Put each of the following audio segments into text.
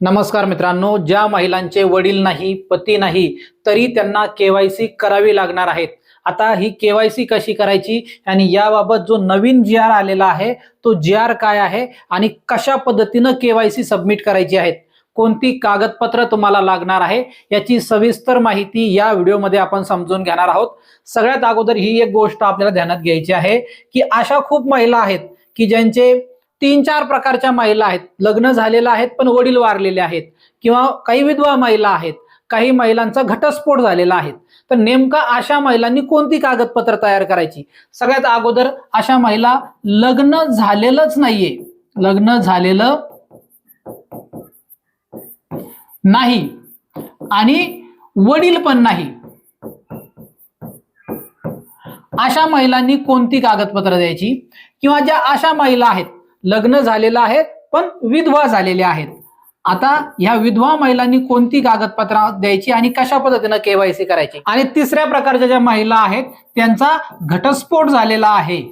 नमस्कार मित्रांनो ज्या महिलांचे वडील नाही पती नाही तरी त्यांना केवायसी करावी लागणार आहेत. आता ही केवायसी कशी करायची आणि याबाबत जो नवीन जी आर आलेला आहे तो जी आर काय आहे आणि कशा पद्धतीनं केवायसी सबमिट करायची आहेत कोणती कागदपत्र तुम्हाला लागणार आहे याची सविस्तर माहिती या व्हिडिओमध्ये आपण समजून घेणार आहोत. सगळ्यात अगोदर ही एक गोष्ट आपल्याला ध्यानात घ्यायची आहे की अशा खूप महिला आहेत की ज्यांचे तीन चार प्रकारच्या महिला आहेत. लग्न झालेलं आहेत पण वडील वारलेले आहेत. किंवा काही विधवा महिला आहेत. काही महिलांचा घटस्फोट झालेला आहे. तर नेमका अशा महिलांनी कोणती कागदपत्र तयार करायची? सगळ्यात अगोदर अशा महिला लग्न झालेलंच नाहीये. लग्न झालेलं नाही. आणि वडील पण नाही. अशा महिलांनी कोणती कागदपत्र द्यायची? किंवा ज्या अशा महिला आहेत लग्न झालेलं आहे पण विधवा झालेल्या आहेत. आता ह्या विधवा महिलांनी कोणती कागदपत्र द्यायची आणि कशा पद्धतीनं केवायसी करायची? आणि तिसऱ्या प्रकारच्या ज्या महिला आहेत त्यांचा घटस्फोट झालेला आहे.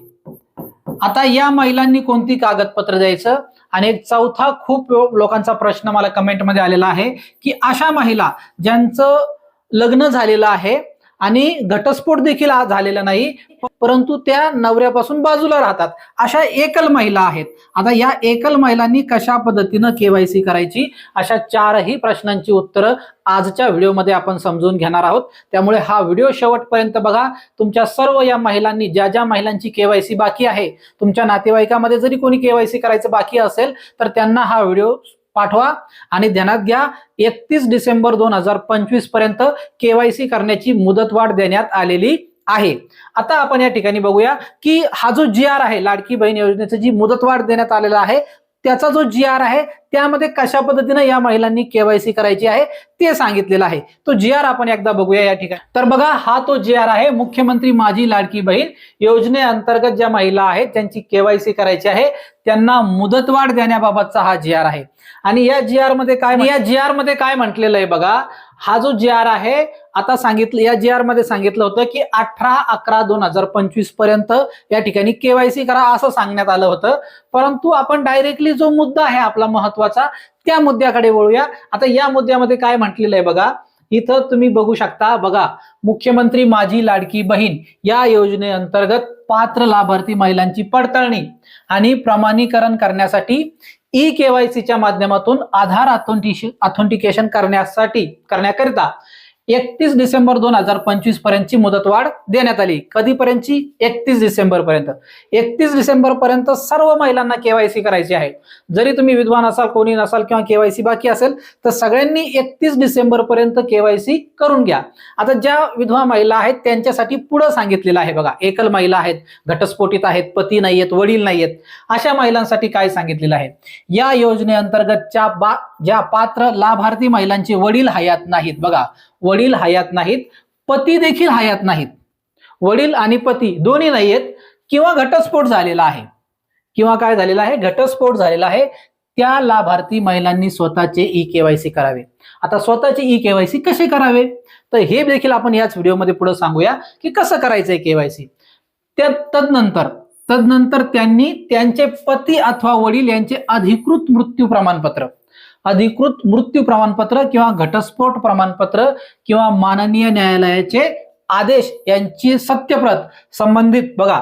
आता या महिलांनी कोणती कागदपत्र द्यायचं? आणि एक चौथा खूप लोकांचा प्रश्न मला कमेंटमध्ये आलेला आहे की अशा महिला ज्यांचं लग्न झालेलं आहे आणि घटस्फोट देखील झालेला नाही परंतु त्या नवऱ्यापासून बाजूला राहतात. अशा एकल महिला आहेत. आता या एकल महिलांनी कशा पद्धतीनं केवायसी करायची? अशा चारही प्रश्नांची उत्तरं आजच्या व्हिडिओमध्ये आपण समजून घेणार आहोत. त्यामुळे हा व्हिडिओ शेवटपर्यंत बघा. तुमच्या सर्व या महिलांनी ज्या ज्या महिलांची केवायसी बाकी आहे तुमच्या नातेवाईकामध्ये जरी कोणी केवायसी करायचं बाकी असेल तर त्यांना हा व्हिडिओ पाठवा आणि ध्यानात घ्या एकतीस डिसेंबर दोन हजार पंचवीसपर्यंत केवायसी करण्याची मुदतवाढ देण्यात आलेली आहे. आता आपण या ठिकाणी बघूया की हा जो जी आर आहे लाडकी बहीण योजनेची जी मुदतवाढ देण्यात आलेला आहे त्याचा जो जी आर आहे त्यामध्ये कशा पद्धतीनं या महिलांनी केवायसी करायची आहे ते सांगितलेलं आहे. तो जी आर आपण एकदा बघूया या ठिकाणी. तर बघा हा तो जी आर आहे मुख्यमंत्री माझी लाडकी बहीण. योजनेअंतर्गत ज्या महिला आहेत त्यांची केवायसी करायची आहे त्यांना मुदतवाढ देण्याबाबतचा हा जी आर आहे. आणि या जी आरमध्ये काय या जी आरमध्ये काय म्हटलेलं आहे बघा हा जो जी आर आहे आता सांगितलं या जी आरमध्ये सांगितलं होतं की अठरा अकरा दोन हजार पंचवीसपर्यंत या ठिकाणी केवायसी करा असं सांगण्यात आलं होतं. परंतु आपण डायरेक्टली जो मुद्दा आहे आपला महत्त्वाचा त्या मुद्द्याकडे वळूया. आता या मुद्द्यामध्ये काय म्हटलेलं आहे बघा. इथं तुम्ही बघू शकता बघा मुख्यमंत्री माझी लाडकी बहीण या योजनेअंतर्गत पात्र लाभार्थी महिलांची पडताळणी आणि प्रमाणीकरण करण्यासाठी ई केवायसीच्या माध्यमातून आधार ऑथेंटिकेशन करण्यासाठी करण्याकरिता एकतीस डिसेंबर दोन हजार पंचवीस पर्यंतची मुदतवाढ देण्यात आली. कधीपर्यंतची? एकतीस डिसेंबर पर्यंत. एकतीस डिसेंबर पर्यंत सर्व महिलांना केवायसी करायची आहे. जरी तुम्ही विद्वान असाल कोणी नसाल किंवा केवायसी बाकी असेल तर सगळ्यांनी एकतीस डिसेंबर पर्यंत केवायसी करून घ्या. आता ज्या विधवा महिला आहेत त्यांच्यासाठी पुढं सांगितलेलं आहे बघा. एकल महिला आहेत घटस्फोटित आहेत पती नाही आहेत वडील नाही आहेत अशा महिलांसाठी काय सांगितलेलं आहे? या योजनेअंतर्गतच्या बा ज्या पात्र लाभार्थी महिलांचे वडील हयात नाहीत बघा. वडील हयात नाहीत पती देखील हयात नाहीत. वडील आणि पती दोन्ही नाही आहेत किंवा घटस्फोट झालेला आहे. किंवा काय झालेला आहे? घटस्फोट झालेला आहे. त्या लाभार्थी महिलांनी स्वतःचे ई केवायसी करावे. आता स्वतःचे ई केवायसी कसे करावे? तर हे देखील आपण याच व्हिडिओमध्ये पुढे सांगूया की कसं करायचंय केवायसी त्या तदनंतर तदनंतर त्यांनी त्यांचे पती अथवा वडील यांचे अधिकृत मृत्यू प्रमाणपत्र अधिकृत मृत्यू प्रमाणपत्र किंवा घटस्फोट प्रमाणपत्र किंवा माननीय न्यायालयाचे आदेश यांची सत्यप्रत संबंधित बघा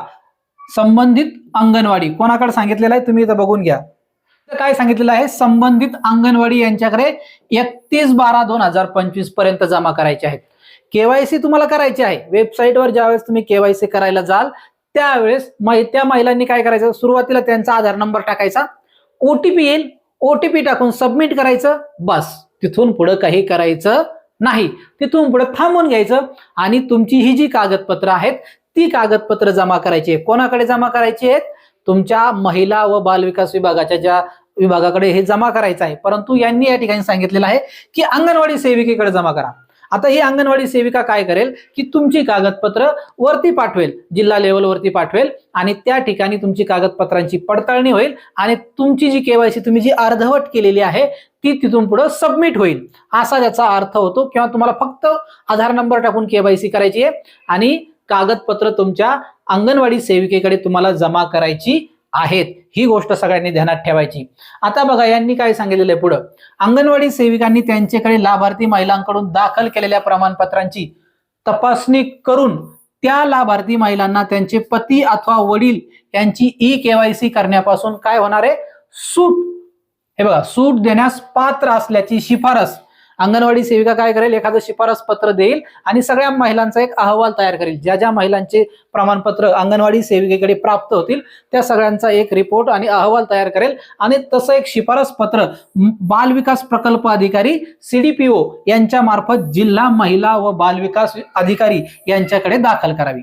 संबंधित अंगणवाडी. कोणाकडे सांगितलेलं आहे तुम्ही इथं बघून घ्या. काय सांगितलेलं आहे? संबंधित अंगणवाडी यांच्याकडे एकतीस बारा दोन हजार पंचवीसपर्यंत जमा करायचे आहेत. केवायसी तुम्हाला करायची आहे. वेबसाईटवर ज्यावेळेस तुम्ही केवायसी करायला जाल त्यावेळेस मै- त्या महिलांनी काय करायचं? सुरुवातीला त्यांचा आधार नंबर टाकायचा. ओटीपी येईल. ओटीपी टाकून सबमिट करायचं बस. तिथून पुढं काही करायचं नाही. तिथून पुढे थांबून घ्यायचं आणि तुमची ही जी कागदपत्र आहेत ती कागदपत्र जमा करायची आहे कोणाकडे जमा करायची आहेत? तुमच्या महिला व बालविकास विभागाच्या ज्या विभागाकडे हे जमा करायचं आहे. परंतु यांनी या ठिकाणी सांगितलेलं आहे की अंगणवाडी सेविकेकडे जमा करा. आता ही अंगणवाडी सेविका काय करेल? की तुमची कागदपत्र वरती पाठवेल जिल्हा लेवलवरती पाठवेल आणि त्या ठिकाणी तुमची कागदपत्रांची पडताळणी होईल आणि तुमची जी केवायसी तुम्ही जी अर्धवट केलेली आहे ती तिथून पुढे सबमिट होईल. असा त्याचा अर्थ होतो किंवा तुम्हाला फक्त आधार नंबर टाकून केवायसी करायची आहे आणि कागदपत्र तुमच्या अंगणवाडी सेविकेकडे तुम्हाला जमा करायची आहेत. ही गोष्ट सगळ्यांनी ध्यानात ठेवायची. आता बघा यांनी काय सांगितलेलं आहे पुढं? अंगणवाडी सेविकांनी त्यांच्याकडे लाभार्थी महिलांकडून दाखल केलेल्या प्रमाणपत्रांची तपासणी करून त्या लाभार्थी महिलांना त्यांचे पती अथवा वडील यांची ई केवायसी करण्यापासून काय होणार आहे? सूट. हे बघा सूट देण्यास पात्र असल्याची शिफारस. अंगणवाडी सेविका काय करेल? एखादं शिफारस पत्र देईल आणि सगळ्या महिलांचा एक अहवाल तयार करेल. ज्या ज्या महिलांचे प्रमाणपत्र अंगणवाडी सेविकेकडे प्राप्त होतील त्या सगळ्यांचा एक रिपोर्ट आणि अहवाल तयार करेल. आणि तसं एक शिफारस पत्र बालविकास प्रकल्प अधिकारी सीडीपीओ यांच्या मार्फत जिल्हा महिला व बालविकास अधिकारी यांच्याकडे दाखल करावी.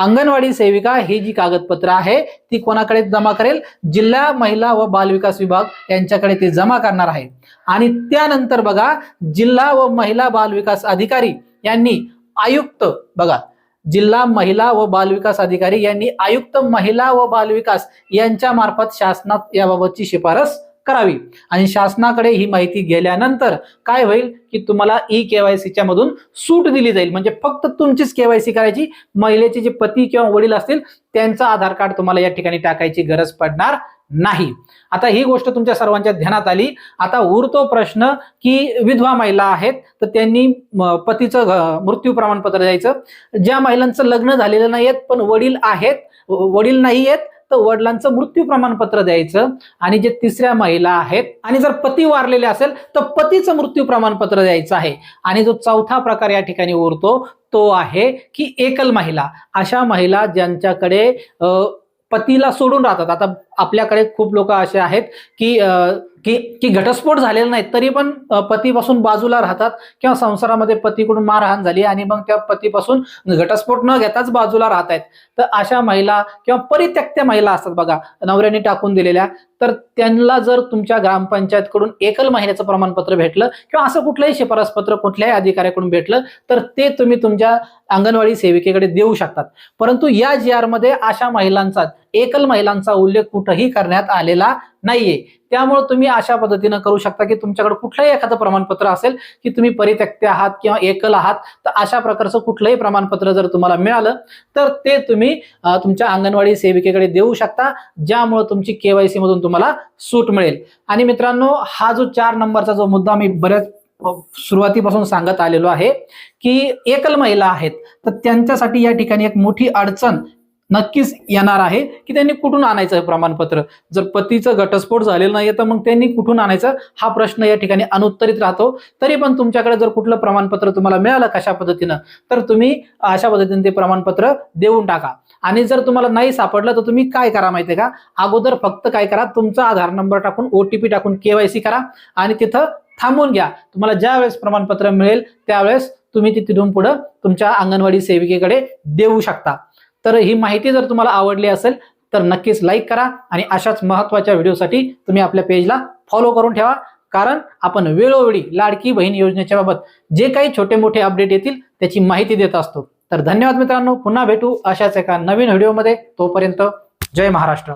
अंगणवाडी सेविका ही जी कागदपत्र आहे ती कोणाकडे जमा करेल? जिल्हा महिला व बाल विकास विभाग यांच्याकडे ते जमा करणार आहे. आणि त्यानंतर बघा जिल्हा व महिला बालविकास अधिकारी यांनी आयुक्त बघा जिल्हा महिला व बालविकास अधिकारी यांनी आयुक्त महिला व बालविकास यांच्या मार्फत शासनात याबाबतची शिफारस करावी. आणि शासनाकडे ही माहिती गेल्यानंतर काय होईल की तुम्हाला ई केवायसीच्या मधून सूट दिली जाईल. म्हणजे फक्त तुमचीच केवायसी करायची. महिलेचे जे पती किंवा वडील असतील त्यांचं आधार कार्ड तुम्हाला या ठिकाणी टाकायची गरज पडणार नाही. आता ही गोष्ट तुमच्या सर्वांच्या ध्यानात आली. आता उरतो प्रश्न की विधवा महिला आहेत तर त्यांनी पतीचं मृत्यू प्रमाणपत्र द्यायचं. ज्या महिलांचं लग्न झालेलं नाही आहेत पण वडील आहेत वडील नाही आहेत तर वडिलांचं मृत्यू प्रमाणपत्र द्यायचं आणि जे तिसऱ्या महिला आहेत आणि जर पती वारलेले असेल तर पतीचं मृत्यू प्रमाणपत्र द्यायचं आहे. आणि जो चौथा प्रकार या ठिकाणी उरतो तो आहे की एकल महिला. अशा महिला ज्यांच्याकडे अ, पतीला सोडून राहतात. आता आपल्याकडे खूप लोक असे आहेत की की की घटस्फोट झालेला नाही तरी पण पतीपासून बाजूला राहतात किंवा संसारामध्ये पतीकडून मारहाण झाली आणि मग त्या पतीपासून घटस्फोट न घेताच बाजूला राहत आहेत. तर अशा महिला किंवा परित्यक्त्या महिला असतात बघा नवऱ्याने टाकून दिलेल्या तर त्यांना जर तुमच्या ग्रामपंचायतकडून एकल महिन्याचं प्रमाणपत्र भेटलं किंवा असं कुठलंही शिफारसपत्र कुठल्याही अधिकाऱ्याकडून भेटलं तर ते तुम्ही तुमच्या अंगणवाडी सेविकेकडे देऊ शकतात. परंतु या जी आरमध्ये अशा महिलांचा एकल महिलांचा उल्लेख कुठंही करण्यात आलेला नाहीये. त्यामुळे तुम्ही अशा पद्धतीनं करू शकता की तुमच्याकडे कुठलंही एखादं प्रमाणपत्र असेल की तुम्ही परित्यक्ते आहात किंवा एकल आहात तर अशा प्रकारचं कुठलंही प्रमाणपत्र जर तुम्हाला मिळालं तर ते तुम्ही तुमच्या अंगणवाडी सेविकेकडे देऊ शकता ज्यामुळे तुमची केवायसी मधून तुम्हाला सूट मिळेल. आणि मित्रांनो हा जो चार नंबरचा जो मुद्दा मी बऱ्याच सुरुवातीपासून सांगत आलेलो आहे की एकल महिला आहेत तर त्यांच्यासाठी या ठिकाणी एक मोठी अडचण नक्कीच येणार आहे की त्यांनी कुठून आणायचं प्रमाणपत्र? जर पतीचं घटस्फोट झालेलं नाही तर मग त्यांनी कुठून आणायचं? हा प्रश्न या ठिकाणी अनुत्तरित राहतो. तरी पण तुमच्याकडे जर कुठलं प्रमाणपत्र तुम्हाला मिळालं कशा पद्धतीनं तर तुम्ही अशा पद्धतीने ते प्रमाणपत्र देऊन टाका. आणि जर तुम्हाला नाही सापडलं तर तुम्ही काय करा माहितीये का? अगोदर फक्त काय करा तुमचा आधार नंबर टाकून ओटीपी टाकून केवायसी करा आणि तिथं थांबून घ्या. तुम्हाला ज्या वेळेस प्रमाणपत्र मिळेल त्यावेळेस तुम्ही ती तिथून पुढं तुमच्या अंगणवाडी सेविकेकडे देऊ शकता. तर ही माहिती जर तुम्हाला आवडली असेल तर नक्कीच लाईक करा आणि अशाच महत्त्वाच्या व्हिडिओसाठी तुम्ही आपल्या पेजला फॉलो करून ठेवा. कारण आपण वेळोवेळी लाडकी बहीण योजनेच्या बाबत जे काही छोटे मोठे अपडेट येतील त्याची माहिती देत असतो. तर धन्यवाद मित्रांनो पुन्हा भेटू अशाच एका नवीन व्हिडिओमध्ये तोपर्यंत जय महाराष्ट्र.